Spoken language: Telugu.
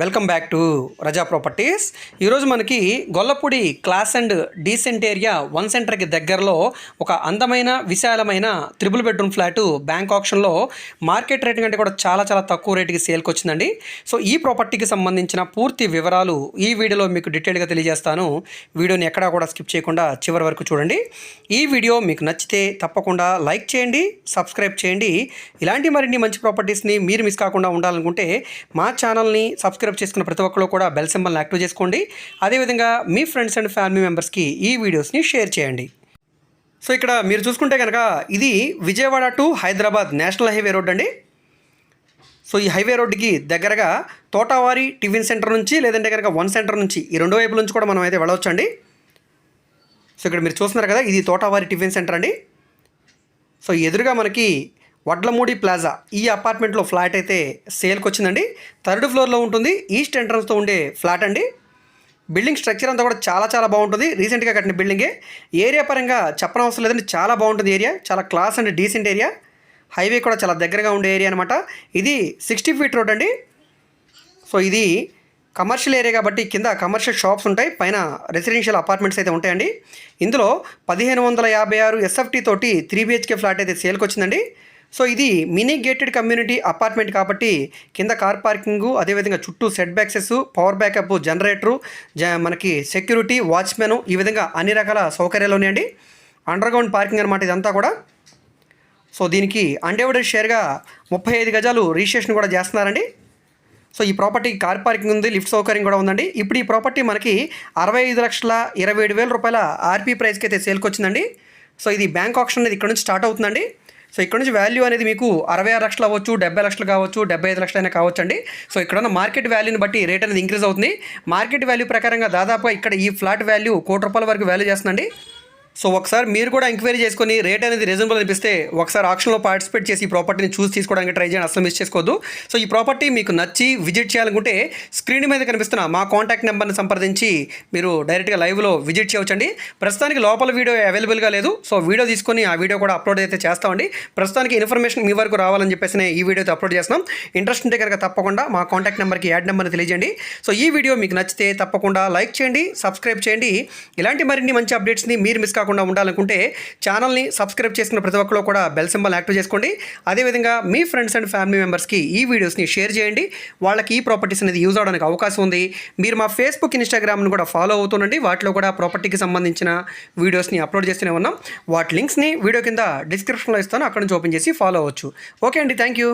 Welcome back to Raza properties. ఈరోజు మనకి Gollapudi class and decent area one సెంటర్కి దగ్గరలో ఒక అందమైన విశాలమైన త్రిబుల్ బెడ్రూమ్ ఫ్లాట్ బ్యాంక్ ఆప్షన్లో మార్కెట్ రేట్ కంటే కూడా చాలా చాలా తక్కువ రేటుకి సేల్కి వచ్చిందండి. సో ఈ ప్రాపర్టీకి సంబంధించిన పూర్తి వివరాలు ఈ వీడియోలో మీకు డీటెయిల్గా తెలియజేస్తాను. వీడియోని ఎక్కడా కూడా స్కిప్ చేయకుండా చివరి వరకు చూడండి. ఈ వీడియో మీకు నచ్చితే తప్పకుండా లైక్ చేయండి సబ్స్క్రైబ్ చేయండి. ఇలాంటి మరిన్ని మంచి ప్రాపర్టీస్ని మీరు మిస్ కాకుండా ఉండాలనుకుంటే మా ఛానల్ని సబ్స్క్రైబ్ చేసుకున్న ప్రతి ఒక్కరు కూడా బెల్ సింబల్ని యాక్టివ్ చేసుకోండి. అదేవిధంగా మీ ఫ్రెండ్స్ అండ్ ఫ్యామిలీ మెంబర్స్కి ఈ వీడియోస్ని షేర్ చేయండి. సో ఇక్కడ మీరు చూసుకుంటే కనుక ఇది Vijayawada to Hyderabad national highway road అండి. సో ఈ హైవే రోడ్డుకి దగ్గరగా తోటావారి టిఫిన్ సెంటర్ నుంచి లేదంటే కనుక వన్ సెంటర్ నుంచి ఈ రెండో వైపుల నుంచి కూడా మనం అయితే వెళ్ళవచ్చు అండి సో ఇక్కడ మీరు చూస్తున్నారు కదా ఇది తోటావారి టిఫిన్ సెంటర్ అండి. సో ఎదురుగా మనకి వడ్లమూడి ప్లాజా. ఈ అపార్ట్మెంట్లో ఫ్లాట్ అయితే సేల్కి వచ్చిందండి థర్డ్ ఫ్లోర్లో ఉంటుంది. ఈస్ట్ ఎంట్రన్స్తో ఉండే ఫ్లాట్ అండి. బిల్డింగ్ స్ట్రక్చర్ అంతా కూడా చాలా చాలా బాగుంటుంది. రీసెంట్గా కట్టిన బిల్డింగే. ఏరియా పరంగా చెప్పనవసరం లేదండి. చాలా బాగుంటుంది ఏరియా. చాలా class and decent area. Highway కూడా చాలా దగ్గరగా ఉండే ఏరియా అనమాట ఇది సిక్స్టీ ఫీట్ రోడ్ అండి. సో ఇది కమర్షియల్ ఏరియా కాబట్టి కింద కమర్షియల్ షాప్స్ ఉంటాయి. పైన రెసిడెన్షియల్ అపార్ట్మెంట్స్ అయితే ఉంటాయండి. ఇందులో పదిహేను వందల యాభై ఆరు ఎస్ఎఫ్టీ తోటి త్రీ బిహెచ్కే ఫ్లాట్ అయితే సేల్కి వచ్చిందండి సో ఇది మినీ గేటెడ్ కమ్యూనిటీ అపార్ట్మెంట్ కాబట్టి కింద కార్ పార్కింగు అదేవిధంగా చుట్టూ set backs power backup generator జ మనకి సెక్యూరిటీ వాచ్మెన్ ఈ విధంగా అన్ని రకాల సౌకర్యాలు ఉన్నాయండి. అండర్ గ్రౌండ్ పార్కింగ్ అనమాట ఇదంతా కూడా. సో దీనికి అన్డివైడెడ్ షేర్గా ముప్పై ఐదు గజాలు రిజిస్ట్రేషన్ కూడా చేస్తున్నారండి. సో ఈ ప్రాపర్టీ కార్ పార్కింగ్ ఉంది లిఫ్ట్ సౌకర్యం కూడా ఉందండి. ఇప్పుడు ఈ ప్రాపర్టీ మనకి అరవై ఐదు లక్షల ఇరవై ఏడు వేల రూపాయల ఆర్పీ ప్రైస్కి అయితే సేల్కి వచ్చిందండి సో ఇది బ్యాంక్ ఆప్షన్ అనేది ఇక్కడ నుంచి స్టార్ట్ అవుతుందండి. సో ఇక్కడ నుంచి వాల్యూ అనేది మీకు అరవై ఆరు లక్షలు అవ్వచ్చు డెబ్బై లక్షలు కావచ్చు డెబ్బై ఐదు లక్షలు అయినా కావచ్చు అండి సో ఇక్కడ ఉన్న మార్కెట్ వాల్యూని బట్టి రేట్ అనేది ఇంక్రీజ్ అవుతుంది. మార్కెట్ వాల్యూ ప్రకారంగా దాదాపుగా ఇక్కడ ఈ ఫ్లాట్ వాల్యూ కోటి రూపాయల వరకు వాల్యూ చేస్తుందండి. సో ఒకసారి మీరు కూడా ఎంక్వైరీ చేసుకొని రేట్ అనేది రీజనబుల్ అనిపిస్తే ఒకసారి ఆప్షన్లో పార్టిసిపేట్ చేసి ఈ ప్రాపర్టీని చూసి తీసుకోవడానికి ట్రై చేయండి. అసలు మిస్ చేసుకోవద్దు. సో ఈ ప్రాపర్టీ మీకు నచ్చి విజిట్ చేయాలనుకుంటే స్క్రీన్ మీద కనిపిస్తున్న మా కాంటాక్ట్ నెంబర్ని సంప్రదించి మీరు డైరెక్ట్గా లైవ్లో విజిట్ చేయవచ్చండి. ప్రస్తుతానికి లోపల వీడియో అవైలబుల్గా లేదు. సో వీడియో తీసుకొని ఆ వీడియో కూడా అప్లోడ్ అయితే చేస్తామండి. ప్రస్తుతానికి ఇన్ఫర్మేషన్ మీ వరకు రావాలని చెప్పేసి ఈ వీడియోతో అప్లోడ్ చేస్తున్నాం. ఇంట్రెస్ట్ ఉంటే కనుక తప్పకుండా మా కాంటాక్ట్ నెంబర్కి యాడ్ నెంబర్ని తెలియజేయండి. సో ఈ వీడియో మీకు నచ్చితే తప్పకుండా లైక్ చేయండి సబ్స్క్రైబ్ చేయండి. ఇలాంటి మరిన్ని మంచి అప్డేట్స్ని మీరు మిస్ కాకుండా ఉండాలనుకుంటే ఛానల్ని సబ్స్క్రైబ్ చేసుకున్న ప్రతి ఒక్కరు కూడా బెల్ సింబల్ యాక్టివ్ చేసుకోండి. అదేవిధంగా మీ ఫ్రెండ్స్ అండ్ ఫ్యామిలీ మెంబర్స్కి ఈ వీడియోస్ని షేర్ చేయండి. వాళ్ళకి ఈ ప్రాపర్టీస్ అనేది యూజ్ అవడానికి అవకాశం ఉంది. మీరు మా ఫేస్బుక్ ఇన్స్టాగ్రామ్ను కూడా ఫాలో అవుతుండండి వాటిలో కూడా ప్రాపర్టీకి సంబంధించిన వీడియోస్ని అప్లోడ్ చేస్తూనే ఉన్నాం. వాటి లింక్స్ని వీడియో కింద డిస్క్రిప్షన్లో ఇస్తాను. అక్కడ నుంచి ఓపెన్ చేసి ఫాలో అవ్వచ్చు. ఓకే అండి. Thank you